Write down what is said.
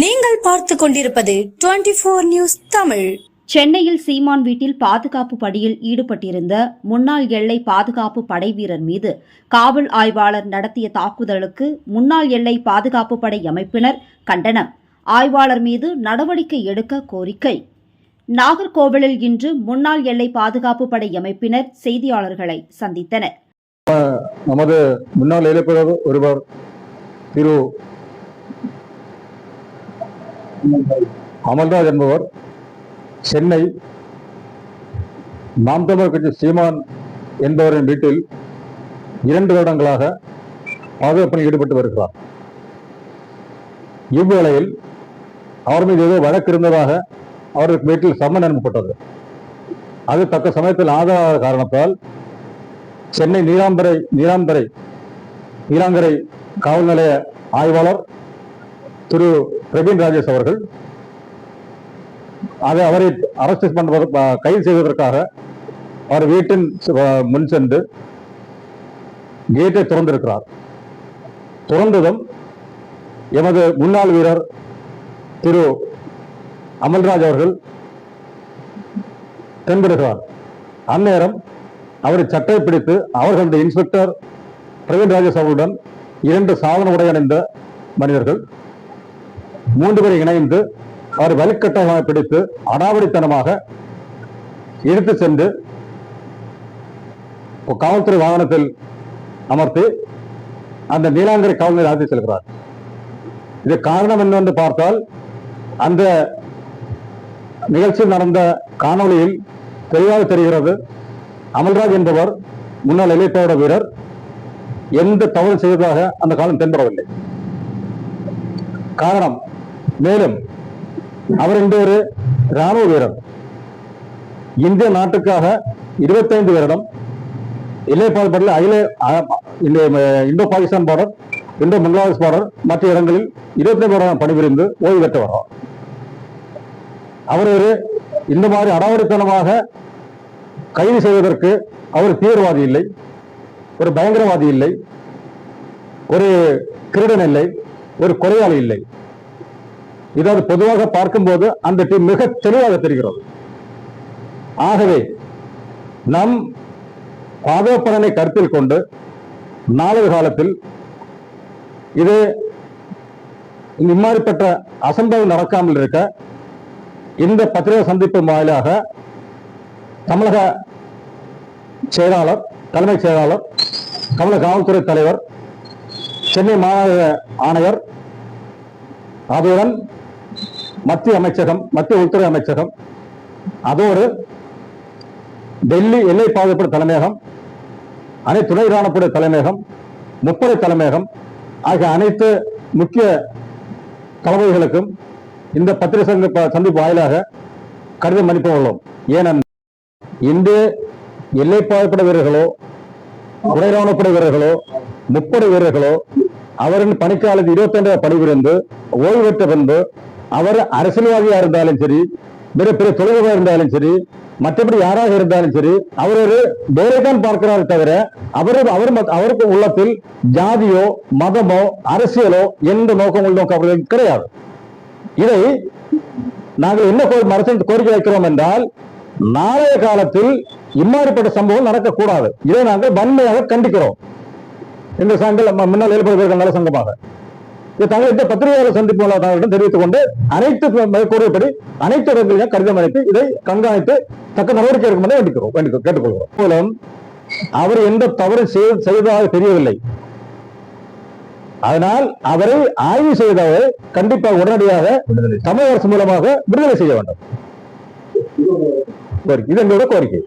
நீங்கள் பார்த்து கொண்டிருப்பது டுவெண்டி போர் நியூஸ் தமிழ். சென்னையில் சீமான் வீட்டில் பாதுகாப்பு பணியில் ஈடுபட்டிருந்த முன்னாள் எல்லை பாதுகாப்பு படை வீரர் மீது காவல் ஆய்வாளர் நடத்திய தாக்குதலுக்கு முன்னாள் எல்லை பாதுகாப்பு படை அமைப்பினர் கண்டனம். ஆய்வாளர் மீது நடவடிக்கை எடுக்க கோரிக்கை. நாகர்கோவிலில் இன்று முன்னாள் எல்லை பாதுகாப்பு படை அமைப்பினர் செய்தியாளர்களை சந்தித்தனர். நமது முன்னாள் இளைஞர் ஒருவர் திரு அமல்ராஜ் என்பவர் சென்னை நாம் தமிழர் கட்சி சீமான் என்பவரின் வீட்டில் இரண்டு வருடங்களாக பாதுகாப்பில் ஈடுபட்டு வருகிறார். இவ்வேளையில் அவர் மீது ஏதோ வழக்கு இருந்ததாக அவருக்கு வீட்டில் சம்மன் அனுப்பப்பட்டது. அது தக்க சமயத்தில் ஆதரவாத காரணத்தால் சென்னை நீலாம்பரை நீலாம்பரை நீலாங்கரை காவல் நிலைய ஆய்வாளர் திரு பிரவீன் ராஜேஷ் அவர்கள். அதை அவரை அரஸ்ட் பண்ணுவதற்கு கைது செய்வதற்காக அவர் வீட்டின் முன் சென்று கேட்டை திறந்திருக்கிறார். திறந்ததும் எமது முன்னாள் வீரர் திரு அமல்ராஜ் அவர்கள் தென்படுகிறார். அந்நேரம் அவரை சட்டை பிடித்து அவர்கள் இன்ஸ்பெக்டர் பிரவீன் ராஜேஷ் அவர்களுடன் இரண்டு சாதன உடை அணிந்த மனிதர்கள் மூன்று பேரை இணைந்து அவர் வலுக்கட்டாயமாக பிடித்து அடாவடித்தனமாக எடுத்து சென்று காவல்துறை வாகனத்தில் அமர்த்தி அந்த நீலாங்கரை காவல்நிலை அழைத்து செல்கிறார். இது காரணம் என்னவென்று பார்த்தால் அந்த நிகழ்ச்சியில் நடந்த காணொளியில் தெளிவாக தெரிகிறது அமல்ராஜ் என்பவர் முன்னாள் இளைப்போட வீரர் எந்த தவறு செய்ததாக அந்த காலம் தென்படவில்லை. காரணம் மேலும் அவர் இன்று ஒரு ராணுவ வீரர். இந்திய நாட்டுக்காக இருபத்தைந்து வருடம் எல்லைப்பால் படல அகில இந்த Indo Pakistan border Indo Bangladesh border மற்ற இடங்களில் இருபத்தைந்து வருடம் பணிபுரிந்து ஓய்வு பெற்று வர்றார் அவர் ஒரு இந்த மாதிரி அடாவடித்தனமாக கைது செய்வதற்கு அவர் தீவிரவாதி இல்லை ஒரு பயங்கரவாதி இல்லை ஒரு திருடன் இல்லை ஒரு கொலையாளி இல்லை. இதாவது பொதுவாக பார்க்கும்போது அந்த டீம் மிக தெளிவாக தெரிகிறது. ஆகவே நம் பாதுகாப்பலனை கருத்தில் கொண்டு நாளைய காலத்தில் இது இம்மாதிரிப்பட்ட அசம்பவம் நடக்காமல் இருக்க இந்த பத்திரிகை சந்திப்பு வாயிலாக தமிழக செயலாளர் தலைமைச் செயலாளர் தமிழக காவல்துறை தலைவர் சென்னை மாநகர ஆணையர் அதுடன் மத்திய அமைச்சகம் மத்திய உள்துறை அமைச்சகம் அதோடு டெல்லி எல்லை பாதுகாப்பு தலைமையகம் அனைத்து துணை ராணுவப்படை தலைமையகம் முப்படை தலைமையகம் ஆகிய அனைத்து முக்கிய தலைமைகளுக்கும் இந்த பத்திரிகை சந்திப்பு சந்திப்பு வாயிலாக கடிதம் அனுப்ப உள்ளோம். ஏனென்றால் இன்று எல்லை பாதுகாப்பு வீரர்களோ துணை ராணுவப்படை வீரர்களோ முப்படை வீரர்களோ அவரின் பணிக்காலத்து இருபத்தி பணிபுரிந்து ஓய்வு பெற்ற பின்பு அவர் அரசியல்வாதியா இருந்தாலும் சரி மிகப்பெரிய தொழிலாளர் இருந்தாலும் சரி மற்றபடி யாராக இருந்தாலும் சரி அவர் ஒரு வேலைதான் பார்க்கிறாரே தவிர அவர் அவர் அவருக்கு உள்ளத்தில் ஜாதியோ மதமோ அரசியலோ எந்த நோக்கம் உள்நோக்கம் அவர்களுக்கு கிடையாது. இதை நாங்கள் என்ன கோ- அரசு கோரிக்கை வைக்கிறோம் என்றால் நாளைய காலத்தில் இம்மாறுபட்ட சம்பவம் நடக்கக்கூடாது. இதை நாங்கள் வன்மையாக கண்டிக்கிறோம். இந்த சங்கங்கள் நம்ம முன்னால் ஏற்படுவதற்கு நல்ல சங்கமாக. தங்களிடம் பத்திரிகையாளர் சந்திப்பு தங்களிடம் தெரிவித்துக் கொண்டு அனைத்து மேற்கூறியபடி அனைத்து இடங்களிலும் கடிதம் அனுப்பி இதை கண்காணித்து தக்க நடவடிக்கை எடுக்கும் என வேண்டிக்கிறோம். வேண்டிக் கேட்டுக்கொள்கிறோம். மூலம் அவர் எந்த தவறு செய்ததாக தெரியவில்லை. அதனால் அவரை ஆய்வு செய்தவர் கண்டிப்பாக உடனடியாக தமிழக அரசு மூலமாக விடுதலை செய்ய வேண்டும். கோரிக்கை. இது எங்களோட கோரிக்கை.